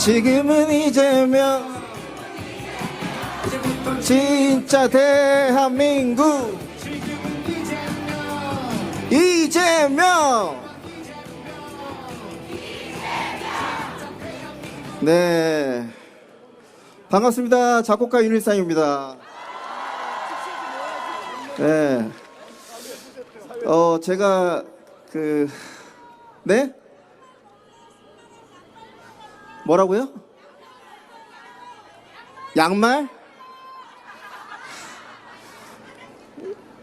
지금은 이재명 진짜 대한민국 이재명 네 반갑습니다 작곡가 윤일상입니다 네. 어 제가 그 네? 뭐라고요? 양말?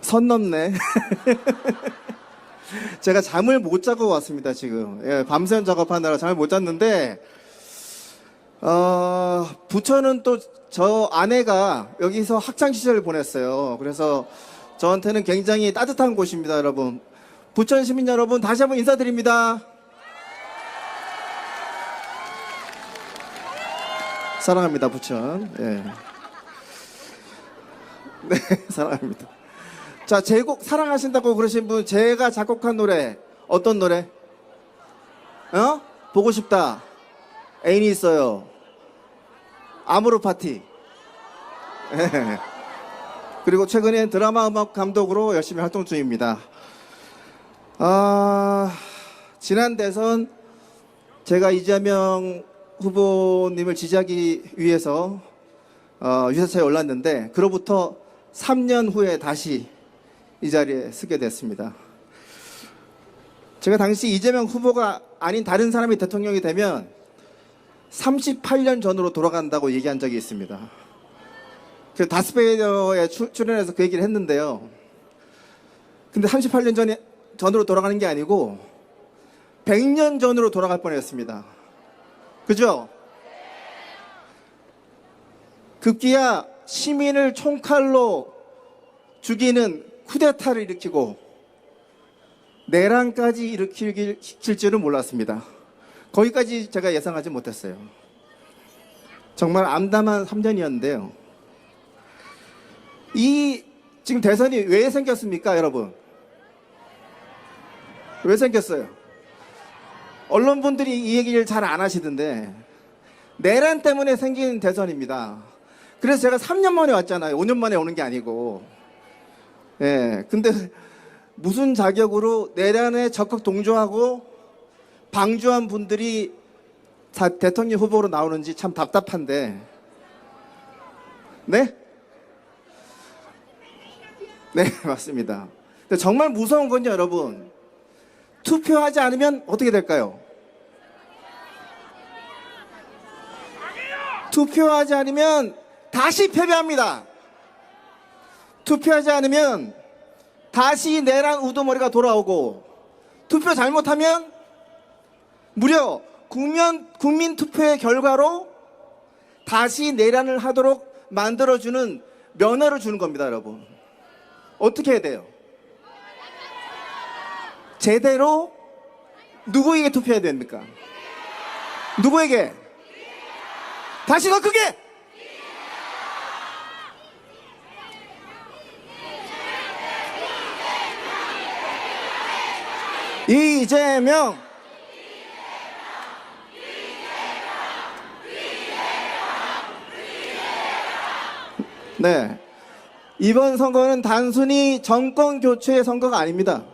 선 넘네. 제가 잠을 못 자고 왔습니다, 지금. 예, 밤샘 작업하느라 잠을 못 잤는데, 어, 부천은 또 저 아내가 여기서 학창시절을 보냈어요. 그래서 저한테는 굉장히 따뜻한 곳입니다, 여러분. 부천 시민 여러분, 다시 한번 인사드립니다. 사랑합니다, 부천. 예. 네, 사랑합니다. 자, 제곡 사랑하신다고 그러신 분, 제가 작곡한 노래, 어떤 노래? 어? 보고 싶다. 애인이 있어요. 아모르 파티. 예. 그리고 최근엔 드라마 음악 감독으로 열심히 활동 중입니다. 아, 지난 대선 제가 이재명 후보님을 지지하기 위해서 어, 유세차에 올랐는데 그로부터 3년 후에 다시 이 자리에 서게 됐습니다. 제가 당시 이재명 후보가 아닌 다른 사람이 대통령이 되면 38년 전으로 돌아간다고 얘기한 적이 있습니다. 그 다스베이더에 출- 출연해서 그 얘기를 했는데요. 근데 38년 전에 전으로 돌아가는 게 아니고 100년 전으로 돌아갈 뻔했습니다. 그죠? 급기야 시민을 총칼로 죽이는 쿠데타를 일으키고 내란까지 일으킬 줄은 몰랐습니다. 거기까지 제가 예상하지 못했어요. 정말 암담한 3년이었는데요. 이 지금 대선이 왜 생겼습니까, 여러분? 왜 생겼어요? 언론분들이 이 얘기를 잘 안 하시던데 내란 때문에 생긴 대선입니다. 그래서 제가 3년 만에 왔잖아요. 5년 만에 오는 게 아니고. 예. 근데 무슨 자격으로 내란에 적극 동조하고 방조한 분들이 다 대통령 후보로 나오는지 참 답답한데. 네? 네, 맞습니다. 정말 무서운 건요, 여러분. 투표하지 않으면 어떻게 될까요? 투표하지 않으면 다시 패배합니다. 투표하지 않으면 다시 내란 우두머리가 돌아오고 투표 잘못하면 무려 국민, 국민 투표의 결과로 다시 내란을 하도록 만들어주는 면허를 주는 겁니다, 여러분. 어떻게 해야 돼요? 제대로 누구에게 투표해야 됩니까? 누구에게? 다시 더 크게! 이재명! 네. 이번 선거는 단순히 정권 교체의 선거가 아닙니다.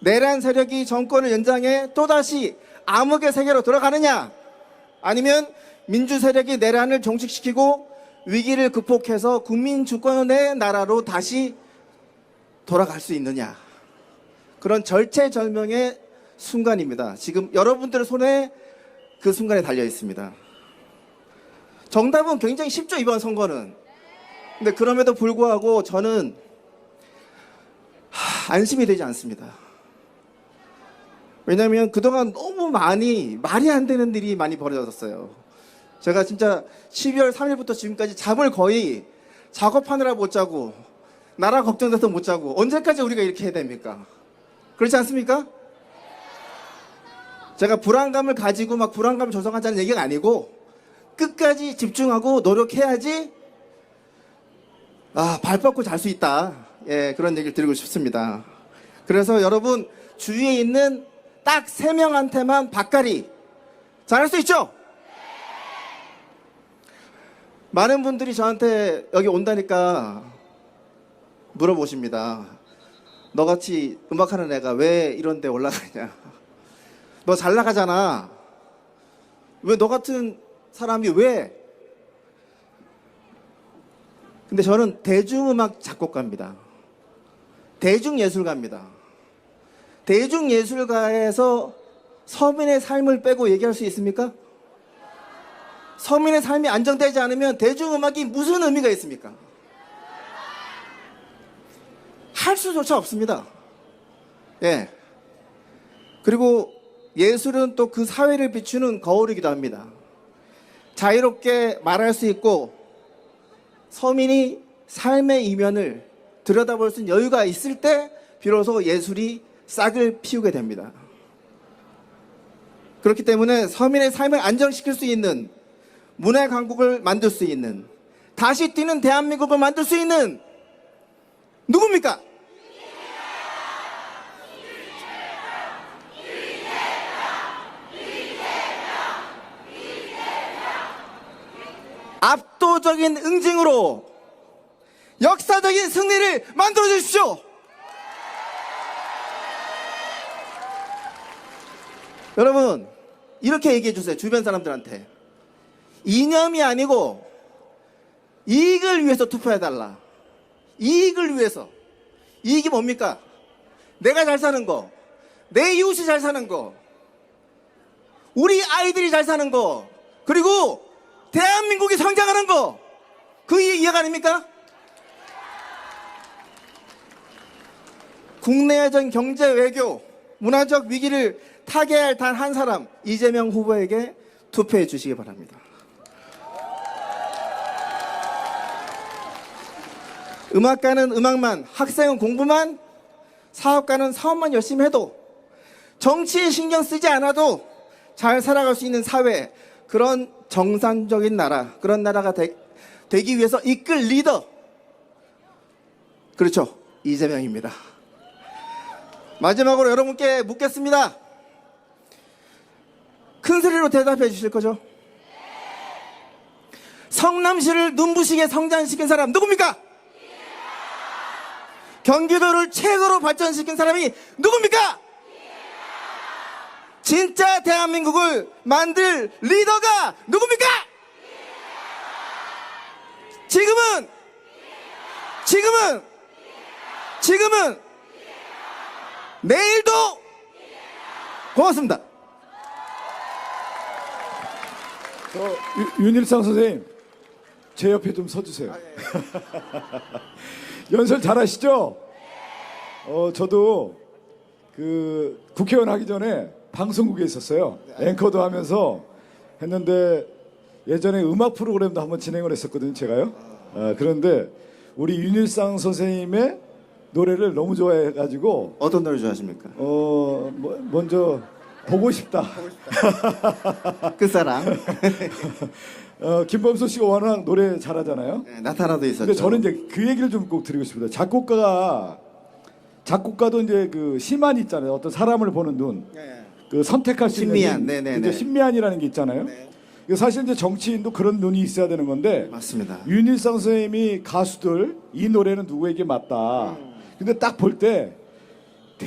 내란 세력이 정권을 연장해 또다시 암흑의 세계로 들어가느냐 아니면 민주 세력이 내란을 종식시키고 위기를 극복해서 국민 주권의 나라로 다시 돌아갈 수 있느냐 그런 절체절명의 순간입니다. 지금 여러분들의 손에 그 순간에 달려 있습니다. 정답은 굉장히 쉽죠 이번 선거는. 근데 그럼에도 불구하고 저는 하, 안심이 되지 않습니다. 왜냐하면 그동안 너무 많이 말이 안 되는 일이 많이 벌어졌어요. 제가 진짜 12월 3일부터 지금까지 잠을 거의 작업하느라 못 자고 나라 걱정돼서 못 자고 언제까지 우리가 이렇게 해야 됩니까? 그렇지 않습니까? 제가 불안감을 가지고 막 불안감을 조성하자는 얘기가 아니고 끝까지 집중하고 노력해야지 아, 발 뻗고 잘 수 있다. 예, 그런 얘기를 드리고 싶습니다. 그래서 여러분 주위에 있는 딱 세 명한테만 밥가리 잘할 수 있죠? 많은 분들이 저한테 여기 온다니까 물어보십니다. 너같이 음악하는 애가 왜 이런 데 올라가냐. 너 잘 나가잖아. 왜 너 같은 사람이 왜? 근데 저는 대중음악 작곡가입니다. 대중예술가입니다. 대중예술가에서 서민의 삶을 빼고 얘기할 수 있습니까? 서민의 삶이 안정되지 않으면 대중음악이 무슨 의미가 있습니까? 할 수조차 없습니다. 예. 그리고 예술은 또 그 사회를 비추는 거울이기도 합니다. 자유롭게 말할 수 있고 서민이 삶의 이면을 들여다볼 수 있는 여유가 있을 때 비로소 예술이 싹을 피우게 됩니다. 그렇기 때문에 서민의 삶을 안정시킬 수 있는 문화 강국을 만들 수 있는 다시 뛰는 대한민국을 만들 수 있는 누굽니까? 압도적인 응징으로 역사적인 승리를 만들어 주십시오. 여러분 이렇게 얘기해 주세요 주변 사람들한테 이념이 아니고 이익을 위해서 투표해 달라. 이익을 위해서. 이익이 뭡니까? 내가 잘 사는 거 내 이웃이 잘 사는 거 우리 아이들이 잘 사는 거 그리고 대한민국이 성장하는 거 그 이해가 아닙니까? 국내적인 경제 외교 문화적 위기를 타개할 단 한 사람 이재명 후보에게 투표해 주시기 바랍니다. 음악가는 음악만, 학생은 공부만, 사업가는 사업만 열심히 해도 정치에 신경 쓰지 않아도 잘 살아갈 수 있는 사회, 그런 정상적인 나라, 그런 나라가 되, 되기 위해서 이끌 리더. 그렇죠. 이재명입니다. 마지막으로 여러분께 묻겠습니다. 큰 소리로 대답해 주실 거죠? 성남시를 눈부시게 성장시킨 사람 누굽니까? 경기도를 최고로 발전시킨 사람이 누굽니까? 진짜 대한민국을 만들 리더가 누굽니까? 지금은 지금은 지금은 내일도 고맙습니다. 저 유- 윤일상 선생님 제 옆에 좀 서주세요. 연설 잘하시죠? 어 저도 그 국회의원 하기 전에 방송국에 있었어요. 앵커도 하면서 했는데 예전에 음악 프로그램도 한번 진행을 했었거든요. 제가요. 아, 그런데 우리 윤일상 선생님의 노래를 너무 좋아해가지고 어떤 노래 좋아하십니까? 어 뭐- 먼저 보고 싶다. 끝사랑 어, 김범수 씨가 워낙 노래 잘하잖아요. 네, 나타나도 있었죠. 근데 저는 이제 그 얘기를 좀 꼭 드리고 싶습니다. 작곡가가 작곡가도 이제 그 심한 있잖아요. 어떤 사람을 보는 눈, 네. 그 선택할 수 있는 신미한, 눈. 네네네. 이제 신미한이라는 게 있잖아요. 네. 이거 사실 이제 정치인도 그런 눈이 있어야 되는 건데 맞습니다. 윤일상 선생님이 가수들 이 노래는 누구에게 맞다. 근데 딱 볼 때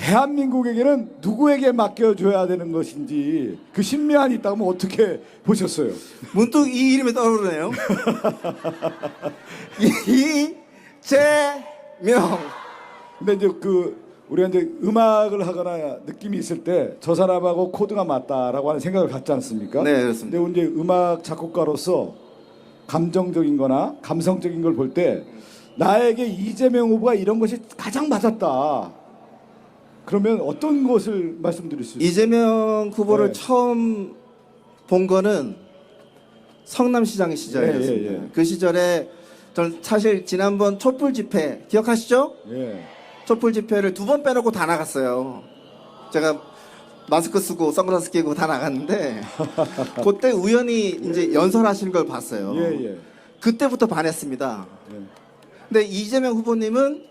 대한민국에게는 누구에게 맡겨줘야 되는 것인지 그 신미한이 있다면 어떻게 보셨어요? 문득 이 이름이 떠오르네요. 이재명. 근데 이제 그 우리가 이제 음악을 하거나 느낌이 있을 때 저 사람하고 코드가 맞다라고 하는 생각을 갖지 않습니까? 네, 그렇습니다. 근데 이제 음악 작곡가로서 감정적인 거나 감성적인 걸 볼 때 나에게 이재명 후보가 이런 것이 가장 맞았다. 그러면 어떤 것을 말씀드릴 수 있어요? 이재명 후보를 네. 처음 본 거는 성남시장 시절이었습니다. 예, 예, 예. 그 시절에 전 사실 지난번 촛불 집회 기억하시죠? 예. 촛불 집회를 두 번 빼놓고 다 나갔어요. 제가 마스크 쓰고 선글라스 끼고 다 나갔는데 그때 우연히 이제 연설하시는 걸 봤어요. 예, 예. 그때부터 반했습니다. 예. 근데 이재명 후보님은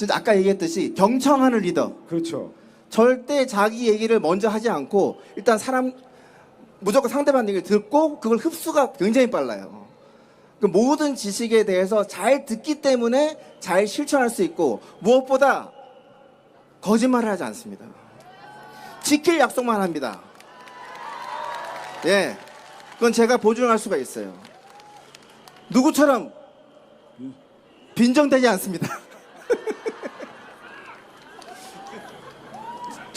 진짜 아까 얘기했듯이 경청하는 리더. 그렇죠. 절대 자기 얘기를 먼저 하지 않고 일단 사람 무조건 상대방 얘기를 듣고 그걸 흡수가 굉장히 빨라요. 그 모든 지식에 대해서 잘 듣기 때문에 잘 실천할 수 있고 무엇보다 거짓말을 하지 않습니다. 지킬 약속만 합니다. 예. 그건 제가 보증할 수가 있어요. 누구처럼 빈정되지 않습니다.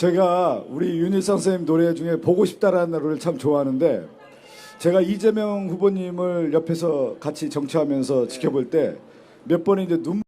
제가 우리 윤일상 선생님 노래 중에 보고 싶다라는 노래를 참 좋아하는데 제가 이재명 후보님을 옆에서 같이 정치하면서 지켜볼 때 몇 번의 이제 눈